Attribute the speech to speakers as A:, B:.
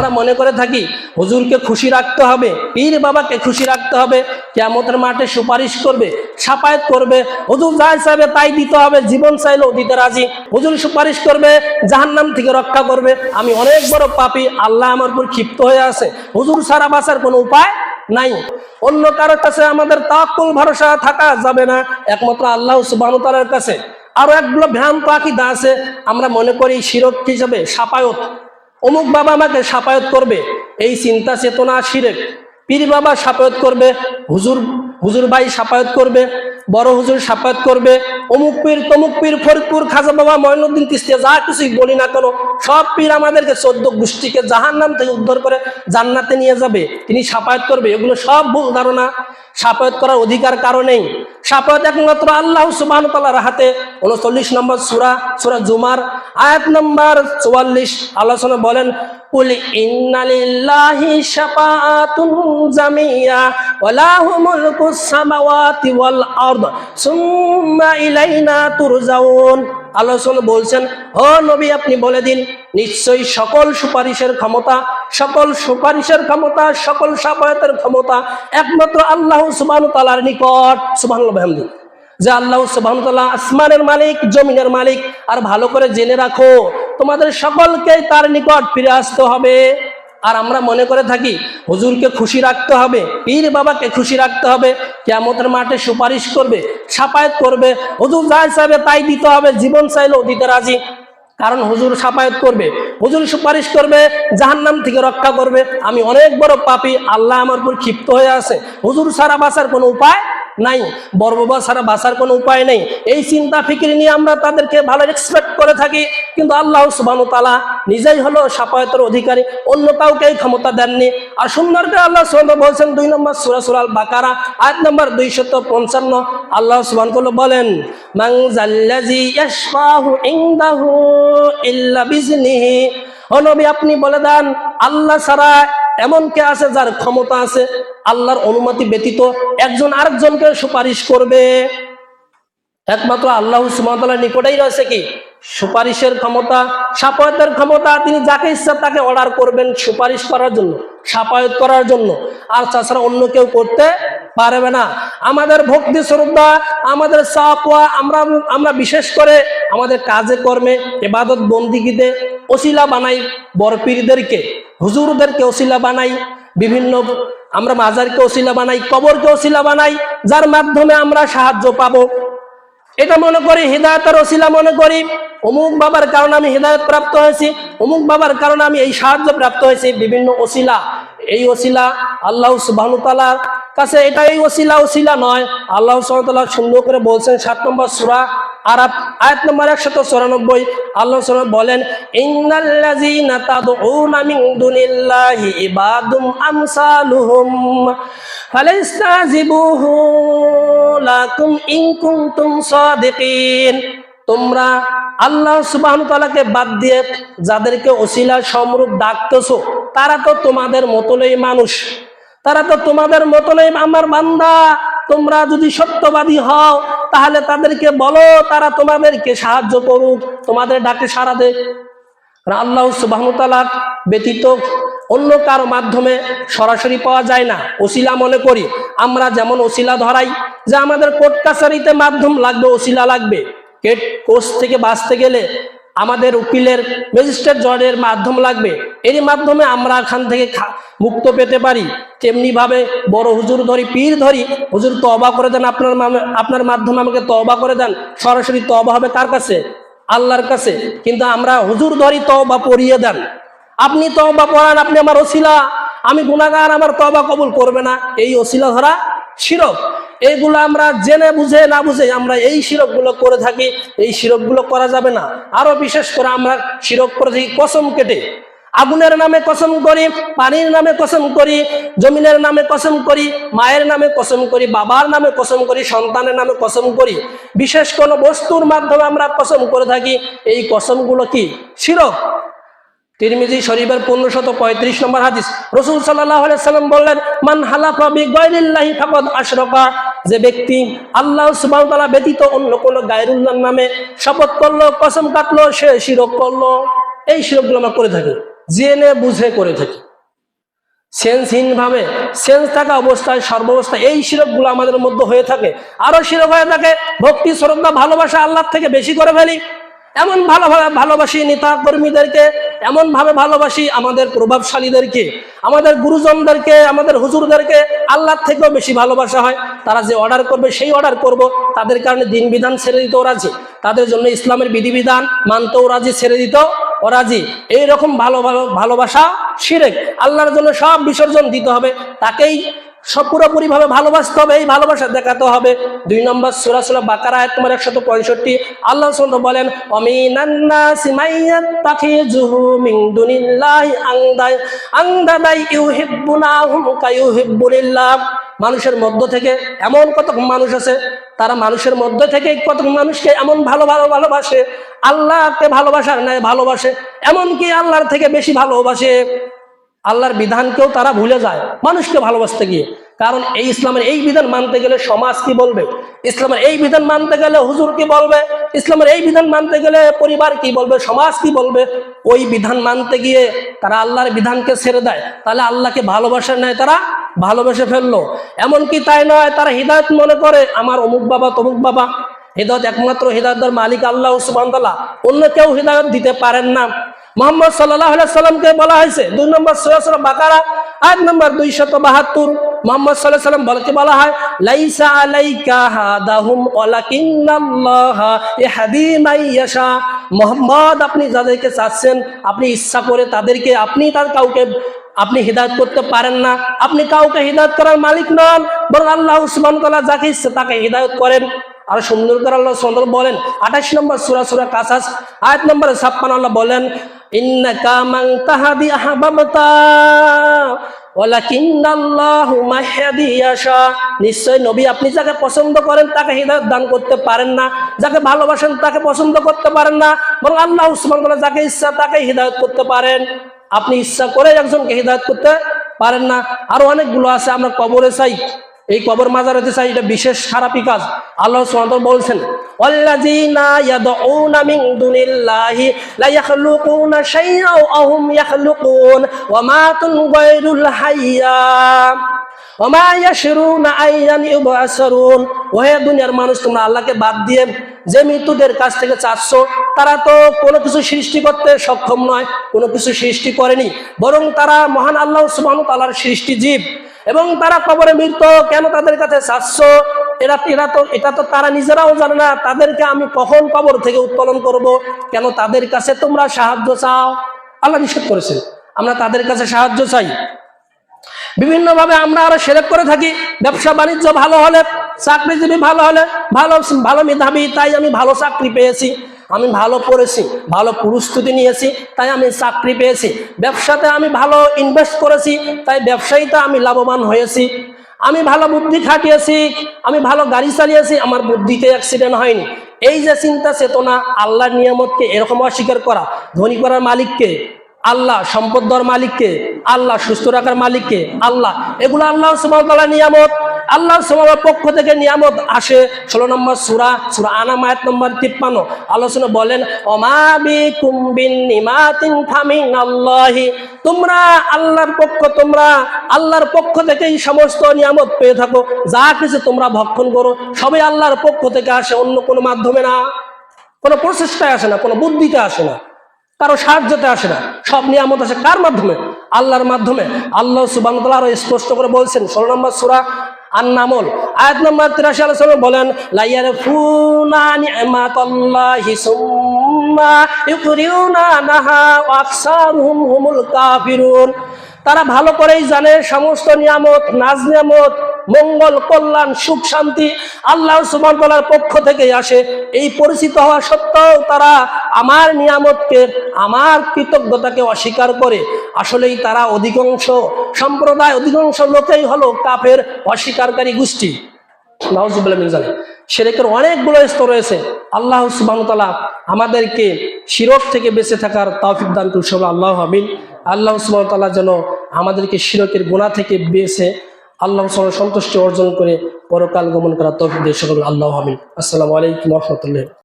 A: আমরা মনে করে থাকি, হুজুরকে খুশি রাখতে হবে, পীর বাবাকে খুশি রাখতে হবে কেমতের মাঠে সুপারিশ করবে সাপায়াত করবে, হুজুর যা চাইবে তাই দিতে হবে, জীবন চাইলেও দিতে রাজি। হুজুর সুপারিশ করবে, জাহান্নাম থেকে রক্ষা করবে। আমি অনেক বড় পাপি, আল্লাহ আমার উপর ক্ষিপ্ত হয়ে আছে। হুজুর সারা বাঁচার কোনো উপায় নাই। অন্য কারোর কাছে আমাদের তাকুল ভরসা থাকা যাবে না। একমাত্র আল্লাহ সুবাহতালার কাছে। আরও একগুলো ভ্রান্ত আকিদা আছে। আমরা মনে করি শিরক হিসাবে সাপায়ত অমুক বাবা আমাকে সাপায়ত করবে, এই চিন্তা চেতনা শিরেক। পীর বাবা সাপায়ত করবে, হুজুর হুজুর ভাই সাপায়ত করবে, বড় হুজুর সাপায়ত করবে, অমুক পীর, তমুক পীর, ফরিদপুর, খাজা বাবা, ময়নুদ্দিন কিস্তি যা কিছুই বলি না কেন, সব পীর আমাদেরকে চোদ্দ গোষ্ঠীকে জাহান নাম থেকে উদ্ধার করে জান্নাতে নিয়ে যাবে। তিনি সাপায়ত করবে, এগুলো সব ভুল ধারণা। সাপায়ত করার অধিকার কারণেই সাপায়ত একমাত্র আল্লাহ সুবাহ তালার হাতে। উনচল্লিশ নম্বর সুরা সুরা জুমার। আয়াত নম্বর চুয়াল্লিশ, আলোচনা বলেন, কুল ইন্নালিল্লাহি শাফাআতুন জামিয়া ওয়ালাহু মুলকুস সামাওয়াতি ওয়াল আরদ, সুম্মা ইলাইনা তুরজাউন। আলোচনা বলছেন, ও নবী, আপনি বলে দিন, নিশ্চয়ই সকল সুপারিশের ক্ষমতা, সকল সুপারিশের ক্ষমতা, সকল সাপায়াতের ক্ষমতা একমাত্র আল্লাহ সুবহান তালার নিকট। সুবহান যে আল্লাহ সুবাহতাল্লাহ আসমানের মালিক, জমিনের মালিক। আর ভালো করে জেনে রাখো, তোমাদের সকলকে তার নিকট ফিরে আসতে হবে। আর আমরা মনে করে থাকি, হুজুরকে খুশি রাখতে হবে, পীর বাবাকে খুশি রাখতে হবে কেমতের মাঠে সুপারিশ করবে সাপায়াত করবে। হুজুর যা চাইবে তাই দিতে হবে, জীবন চাইলেও দিতে রাজি। কারণ হুজুর সাপায়াত করবে, হুজুর সুপারিশ করবে, জাহান্নাম থেকে রক্ষা করবে। আমি অনেক বড় পাপি, আল্লাহ আমার উপর ক্ষিপ্ত হয়ে আছে। হুজুর সারা বাসার কোনো উপায় নাই। বড় বাবা ছাড়া বাঁচার কোনো উপায় নেই। এই চিন্তা, ফিকির নিয়ে আমরা তাদেরকে ভালো এক্সপেক্ট করে থাকি। কিন্তু আল্লাহ সুবাহ তালা নিজেই হলো সাপায়তের অধিকারী। অন্য কাউকে এই ক্ষমতা দেননি। আর সুন্দর করে আল্লাহ সুবাহ বলছেন, দুই নম্বর সুরা সুরাল বাকারা আট নম্বর দুইশত পঞ্চান্ন। আল্লাহ সুবান সুবাহ বলেন জাল্লাজি আপনি বলে দেন, আল্লাহ ছাড়া এমন কে আছে যার ক্ষমতা আছে? আল্লাহর অনুমতি ব্যতীত একজন আরেকজনকে সুপারিশ করবে। একমাত্র আল্লাহ সুমতলার নিকটেই রয়েছে কি? সুপারিশের ক্ষমতা সাপায়তের ক্ষমতা, তিনি যাকে ইচ্ছা তাকে অর্ডার করবেন সুপারিশ করার জন্য সাপায়ত করার জন্য। আর তাছাড়া অন্য কেউ করতে পারবে না। আমাদের ভক্তি শ্রদ্ধা, আমাদের চাপা আমরা আমরা বিশেষ করে আমাদের কাজে কর্মে এবাদত বন্দিগিতে ওসিলা বানাই, বরপীরদেরকে, হুজুরদেরকে ওসিলা বানাই, বিভিন্ন আমরা মাজারকে ওসিলা বানাই কবরকে ওসিলা বানাই, যার মাধ্যমে আমরা সাহায্য পাব। এটা মনে করি হৃদায়তের ওসিলা মনে করি। অমুক বাবার কারণে আমি হৃদায়ত প্রাপ্ত হয়েছি, অমুক বাবার কারণে আমি এই সাহায্য প্রাপ্ত হয়েছি, বিভিন্ন ওসিলা। এই ওসিলা আল্লাহ সুবাহতালার কাছে এটা এই ওসিলা ওসিলা নয়। আল্লাহ সুবাহতাল্লাহ সুন্দর করে বলছেন, সাত নম্বর সুরা আর আয়াত নম্বর একশত আল্লাহ বলেন তোমরা আল্লাহ সুবহান তাআলাকে বাদ দিয়ে যাদেরকে ওসিলা সমরূপ ডাকতেছো, তারা তো তোমাদের মতনই মানুষ। তারা তো তোমাদের মতনই আমার বান্দা। তোমরা যদি সত্যবাদী হও, তাহলে তাদেরকে বলো, তারা তোমাদেরকে সাহায্য করুক, তোমাদের ডাকে সারা দেখ আল্লাহ সুবাহতালার ব্যতীত অন্য কারও মাধ্যমে সরাসরি পাওয়া যায় না। ওসিলা মনে করি, আমরা যেমন ওসিলা ধরাই, যে আমাদের কোর্ট কাছারিতে মাধ্যম লাগবে, ওসিলা লাগবে। কেট কোর্স থেকে বাঁচতে গেলে আমাদের উকিলের ম্যাজিস্ট্রেট জজের মাধ্যম লাগবে। এরই মাধ্যমে আমরা এখান থেকে মুক্ত পেতে পারি। তেমনি ভাবে বড় হুজুর ধরি, পীর ধরি, হুজুর তবা করে দেন আপনার আপনার মাধ্যমে আমাকে তবা করে দেন, সরাসরি তবা হবে কার কাছে? আল্লাহর কাছে। কিন্তু আমরা হুজুর ধরি তবা পড়িয়ে দেন। আপনি তবা পড়ান, আপনি আমার ওসিলা। আমি গুণাগার আমার তবা কবুল করবে না। এই ওসিলা ধরা শিরক। এইগুলো আমরা জেনে বুঝে না বুঝে আমরা এই শিরকগুলো করে থাকি, এই শিরকগুলো করা যাবে না। আরও বিশেষ করে আমরা শিরক করে থাকি কসম কেটে। আগুনের নামে কসম করি, পানির নামে কসম করি, জমিনের নামে কসম করি, মায়ের নামে কসম করি, বাবার নামে কসম করি, সন্তানের নামে কসম করি। বিশেষ কোনো বস্তুর মাধ্যমে আমরা কসম করে থাকি, এই কসমগুলো কি? শিরক। তিরমিজি শরীফের পনেরো শত পঁয়ত্রিশ নম্বর হাদিস। রসুল সাল্লাহ সাল্লাম বললেন, মান হালাফা বিগয়রিল্লাহি ফাকাদ আশরাকা। যে ব্যক্তি আল্লাহ সুবাহতলা ব্যতীত অন্য কোনো গায়রুল্লার নামে শপথ করল, কসম কাটলো, সে শিরক করল, এই শিরকগুলো আমরা করে থাকি। জেনে বুঝে করে থাকি। সেন্সহীনভাবে, সেন্স থাকা অবস্থায় সর্বাবস্থায় এই শিরকগুলো আমাদের মধ্যে হয়ে থাকে। আরও শিরক হয়ে থাকে, ভক্তি, শ্রদ্ধা, ভালোবাসা আল্লাহর থেকে বেশি করে ফেলি। এমন ভালোভাবে ভালোবাসি নেতা কর্মীদেরকে এমন ভাবে ভালোবাসি আমাদের প্রভাবশালীদেরকে, আমাদের গুরুজনদেরকে, আমাদের হুজুরদেরকে আল্লাহর থেকেও বেশি ভালোবাসা হয়। তারা যে অর্ডার করবে, সেই অর্ডার করব। তাদের কারণে দিন বিধান ছেড়ে দিতেও রাজি। তাদের জন্য ইসলামের বিধিবিধান মানতেও রাজি, ছেড়ে দিতেও ও রাজি। এইরকম ভালো ভালো, ভালোবাসা শিরেক। আল্লাহর জন্য সব বিসর্জন দিতে হবে। তাকেই সব পুরোপুরি ভাবে ভালোবাসতে হবে, এই ভালোবাসা দেখাতে হবে। দুই নম্বর সুরা সুরা বাকারা, আয়াত তোমার একশত পঁয়ষট্টি। আল্লাহ বলেন অমিনান্না মিন ইউহিব্বুনাহুম কায়ুহিব্বুলিল্লাহ মানুষের মধ্য থেকে এমন কত মানুষ আছে, তারা মানুষের মধ্যে থেকে কত মানুষকে এমন ভালো ভালো ভালোবাসে, আল্লাহকে ভালোবাসার নাই ভালোবাসে, এমনকি আল্লাহর থেকে বেশি ভালোবাসে। আল্লাহর বিধানকেও তারা ভুলে যায়, মানুষকে ভালোবাসতে গিয়ে। কারণ এই ইসলামের এই বিধান মানতে গেলে সমাজ কি বলবে? ইসলামের এই বিধান মানতে গেলে হুজুর কি বলবে? ইসলামের এই বিধান মানতে গেলে পরিবার কি বলবে? সমাজ কি বলবে? ওই বিধান মানতে গিয়ে তারা আল্লাহর বিধানকে ছেড়ে দেয়, তাহলে আল্লাহকে ভালোবাসা নেয় তারা ভালোবেসে ফেলল। এমনকি তাই নয়, তারা হৃদায়ত মনে করে, আমার অমুক বাবা, তমুক বাবা। হৃদয়ত একমাত্র হৃদয়তের মালিক আল্লাহ সুবাহ অন্য কেউ হৃদয়ত দিতে পারেন না। মোহাম্মদ সাল্লাহ সাল্লামকে বলা হয়েছে? দুই নম্বর সৈয়সর বাকারা, আট নম্বর দুইশত বাহাত্তর। মোহাম্মদ সাল্লাহ সাল্লাম বলা হয়? লাইসা আলাইকা মোহাম্মদ, আপনি যাদেরকে চাচ্ছেন, আপনি ইচ্ছা করে তাদেরকে, আপনি তার কাউকে, আপনি হিদায়ত করতে পারেন না। আপনি কাউকে হিদায়ত করার মালিক নন, বরং আল্লাহ উসমান তালা যাকে ইচ্ছে তাকে হিদায়ত করেন। আর সুন্দর করে আল্লাহ সুন্দর বলেন, আঠাশ নম্বর সুরা সুরা কাসাস, আয়াত নম্বর ছাপ্পান্ন আল্লাহ বলেন ইন্নাকা মান তাহাদি আহবাবতা, ওয়ালাকিন্নাল্লাহু মাহদি ইয়াশা নিশ্চয় নবী আপনি যাকে পছন্দ করেন তাকে হৃদয়ত দান করতে পারেন না, যাকে ভালোবাসেন তাকে পছন্দ করতে পারেন না, বরং আল্লাহ উসমান যাকে ইচ্ছা তাকে হৃদয়ত করতে পারেন। আপনি ইচ্ছা করে একজনকে হৃদয়ত করতে পারেন না। আরও অনেকগুলো আছে, আমরা কবরে চাই এই কবর মাজারেতে চাই, এটা বিশেষ খারাপই কাজ। আল্লাহ সুবহানাহু বলছেন ওহে দুনিয়ার মানুষ, তোমরা আল্লাহকে বাদ দিয়ে যে মৃত্যুদের কাছ থেকে চাচ্ছ, তারা তো কোনো কিছু সৃষ্টি করতে সক্ষম নয়, কোনো কিছু সৃষ্টি করেনি। বরং তারা মহান আল্লাহ সুবহানাহু তাআলার সৃষ্টি জীব এবং তারা কবরে মৃত, কেন তাদের কাছে চাচ্ছ এরা এরা তো, এটা তো তারা নিজেরাও জানে না, তাদেরকে আমি কখন কবর থেকে উত্তোলন করব? কেন তাদের কাছে তোমরা সাহায্য চাও? আল্লাহ নিষেধ করেছে, আমরা তাদের কাছে সাহায্য চাই। বিভিন্নভাবে আমরা আরও সেরেক করে থাকি, ব্যবসা বাণিজ্য ভালো হলে, চাকরিজীবী ভালো হলে, ভালো ভালো মেধাবী, তাই আমি ভালো চাকরি পেয়েছি। আমি ভালো পড়েছি, ভালো প্রস্তুতি নিয়েছি, তাই আমি চাকরি পেয়েছি। ব্যবসাতে আমি ভালো ইনভেস্ট করেছি, তাই ব্যবসায়ীতে আমি লাভবান হয়েছি। আমি ভালো বুদ্ধি খাটিয়েছি, আমি ভালো গাড়ি চালিয়েছি, আমার বুদ্ধিতে অ্যাক্সিডেন্ট হয়নি। এই যে চিন্তা চেতনা আল্লাহর নিয়ামতকে এরকম অস্বীকার করা, ধনী করার মালিককে আল্লাহ সম্পদ দেওয়ার মালিককে, আল্লাহ সুস্থ রাখার মালিককে, আল্লাহ। এগুলো আল্লাহ নিয়ামত। আল্লাহ পক্ষ থেকে নিয়ামত আসে। ষোলো নম্বর সুরা সুরা আনামায়াত নম্বর তিপ্পান্ন। আলোচনা বলেন অমাবি কুম্বিন আল্লাহি তোমরা আল্লাহর পক্ষ, তোমরা আল্লাহর পক্ষ থেকে এই সমস্ত নিয়ামত পেয়ে থাকো। যা কিছু তোমরা ভক্ষণ করো, সবই আল্লাহর পক্ষ থেকে আসে, অন্য কোনো মাধ্যমে না। কোনো প্রচেষ্টায় আসে না, কোনো বুদ্ধিতে আসে না। কারও সাহায্যতে আসে না। সব নিয়ামত আসে কার মাধ্যমে? আল্লাহর মাধ্যমে। আল্লাহ সুবান আরও স্পষ্ট করে বলছেন, ষোলো নম্বর সুরা আন্নামল। আয়াত নম্বর তিরাশি আলোচনা বলেন লাইয়ার ফুনা নি'মাতাল্লাহি সুম্মা ইউকরিউনা নাহা ওয়াকসারুহুম হুমুল কাফিরুন। তারা ভালো করেই জানে, সমস্ত নিয়ামত, নাজ নিয়ামত মঙ্গল, কল্যাণ, সুখ, শান্তি আল্লাহ সুবান পক্ষ থেকে আসে। এই পরিচিত হওয়া সত্ত্বেও তারা আমার নিয়ামতকে, আমার কৃতজ্ঞতাকে অস্বীকার করে। আসলেই তারা অধিকাংশ সম্প্রদায়, অধিকাংশ লোকেই হলো কাফের অস্বীকারী গোষ্ঠী। সেরেকের অনেকগুলো স্তর রয়েছে। আল্লাহ সুবাহতালা আমাদেরকে শিরক থেকে বেঁচে থাকার তৌফিক দান করছে আল্লাহ আমিন। আল্লাহ সুবাহতাল্লাহ যেন আমাদেরকে শিরকের গোনা থেকে বেঁচে আল্লাহ সন্তুষ্টি অর্জন করে পরকাল গমন করা তৌফিক দিয়ে সকল আল্লাহ আমিন। আসসালামু আলাইকুম রহমতুল্লাহ।